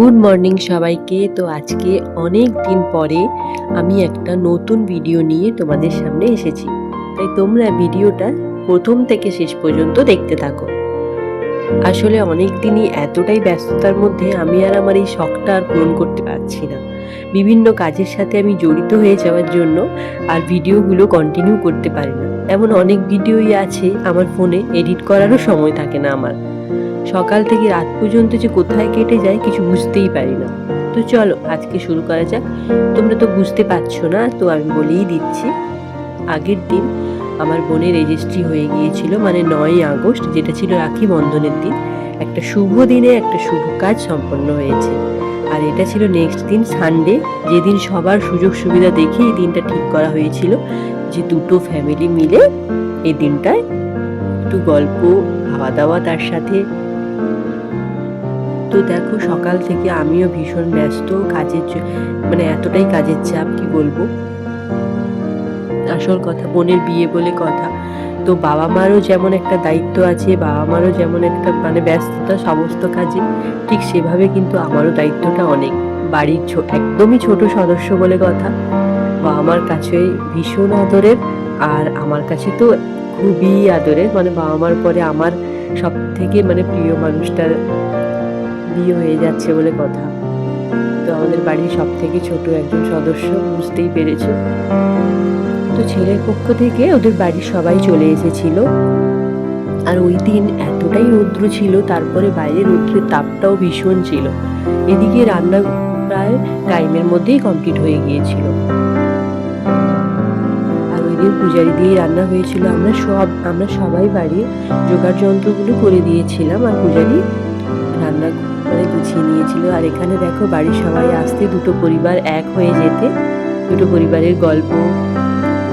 Good morning সবাইকে। তো আজকে অনেক দিন পরে আমি একটা নতুন ভিডিও নিয়ে তোমাদের সামনে এসেছি। তাই তোমরা ভিডিওটা প্রথম থেকে শেষ পর্যন্ত দেখতে থাকো। আসলে অনেক দিনই এতটাই ব্যস্ততার মধ্যে আমি আর আমার এই শখটা আর পূরণ করতে পারছি না। বিভিন্ন কাজের সাথে আমি জড়িত হয়ে যাওয়ার জন্য আর ভিডিওগুলো কন্টিনিউ করতে পারি না। এমন অনেক ভিডিওই আছে আমার ফোনে এডিট করারও সময় থাকে না আমার। সকাল থেকে রাত পর্যন্ত যে কোথায় কেটে যায় কিছু বুঝতেই পারি না। তো চলো, আজকে শুরু করা যাক। তোমরা তো বুঝতে পারছ না, তো আমি বলেই দিচ্ছি। আগের দিন আমার বোনের রেজিস্ট্রি হয়ে গিয়েছিল মানে নয়ই আগস্ট, যেটা ছিল রাখি বন্ধনের দিন। একটা শুভ দিনে একটা শুভ কাজ সম্পন্ন হয়েছে। আর এটা ছিল নেক্সট দিন সানডে যেদিন সবার সুযোগ সুবিধা দেখে এই দিনটা ঠিক করা হয়েছিল, যে দুটো ফ্যামিলি মিলে এই দিনটায় একটু গল্প, খাওয়া দাওয়া তার সাথে তো দেখো সকাল থেকে আমিও ভীষণ ব্যস্ত, কাজের মানে এতটাই কাজের চাপ, কি বলব? আসল কথা, বোনের বিয়ে বলে কথা। তো বাবা মারও যেমন একটা দায়িত্ব আছে, বাবা মারও যেমন একটা মানে ব্যস্ততা সমস্ত কাজে, ঠিক সেভাবে কিন্তু আমারও দায়িত্বটা অনেক। বাড়ির একদমই ছোট সদস্য বলে কথা। বাবা মার কাছে ভীষণ আদরের, আর আমার কাছে তো খুবই আদরের। মানে বাবা মার পরে আমার সব থেকে মানে প্রিয় মানুষটার বিয়ে হয়ে যাচ্ছে বলে কথা। তো আমাদের বাড়ির সব থেকে ছোট একজন সদস্য বুঝতেই পেরেছ। তো ছেলের পক্ষ থেকে ওদের বাড়ির সবাই চলে এসেছিল। আর ওই দিন এতটাই রৌদ্র ছিল, তারপরে বাইরে রৌদ্রের তাপটাও ভীষণ ছিল। এদিকে রান্না প্রায় টাইমের মধ্যেই কমপ্লিট হয়ে গিয়েছিল। আর ওই দিন পূজারি দিয়েই রান্না হয়েছিল। আমরা সব, আমরা সবাই বাড়ির জোগাড় যন্ত্রগুলো করে দিয়েছিলাম আর পূজারি রান্না মানে গুছিয়ে নিয়েছিল। আর এখানে দেখো বাড়ির সবাই আসতে দুটো পরিবার এক হয়ে যেতে। দুটো পরিবারের গল্প।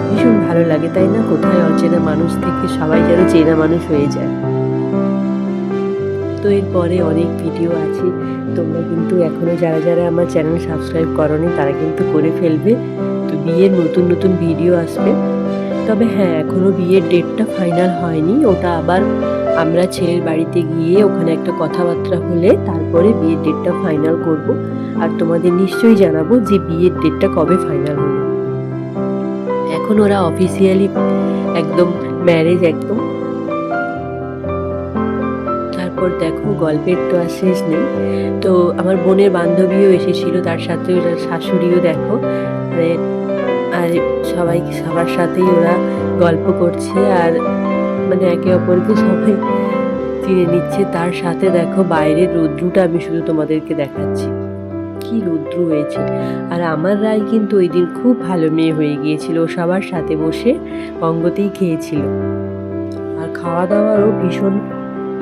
ভীষণ ভালো লাগে, তাই না? কোথায় অচেনা মানুষ থেকে সবাই যেন চেনা মানুষ হয়ে যায়। তো এরপরে অনেক ভিডিও আছে। তোমরা কিন্তু এখনও যারা যারা আমার চ্যানেল সাবস্ক্রাইব করনি, তারা কিন্তু করে ফেলবে। তো বিয়ের নতুন নতুন ভিডিও আসবে। তবে হ্যাঁ এখনও বিয়ের ডেটটা ফাইনাল হয়নি। ওটা আবার আমরা ছেলের বাড়িতে গিয়ে ওখানে একটা কথাবার্তা হলে তারপরে বিয়ের ডেটটা ফাইনাল করব। আর তোমাদের নিশ্চয়ই জানাব যে বিয়ের ডেটটা কবে ফাইনাল হলো। এখন ওরা অফিসিয়ালি একদম ম্যারেজ একদম। তারপর দেখো, গল্পের তো আর শেষ নেই। তো আমার বোনের বান্ধবীও এসেছিল, তার সাথে শাশুড়িও দেখো। মানে আর সবাই সবার সাথেই ওরা গল্প করছে আর মানে একে অপরকে সবাই চিনে নিচ্ছে। তার সাথে দেখো বাইরের রৌদ্রটা আমি শুধু তোমাদেরকে দেখাচ্ছি। কি রৌদ্র হয়েছে। আর আমার রায় কিন্তু ওই দিন খুব ভালো মেয়ে হয়ে গিয়েছিল। সবার সাথে বসে অঙ্গতেই খেয়েছিল। আর খাওয়া দাওয়ারও ভীষণ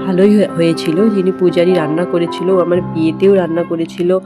ভালোই হয়েছিল। যিনি পূজারি রান্না করেছিল আমার বিয়েতেও রান্না করেছিল।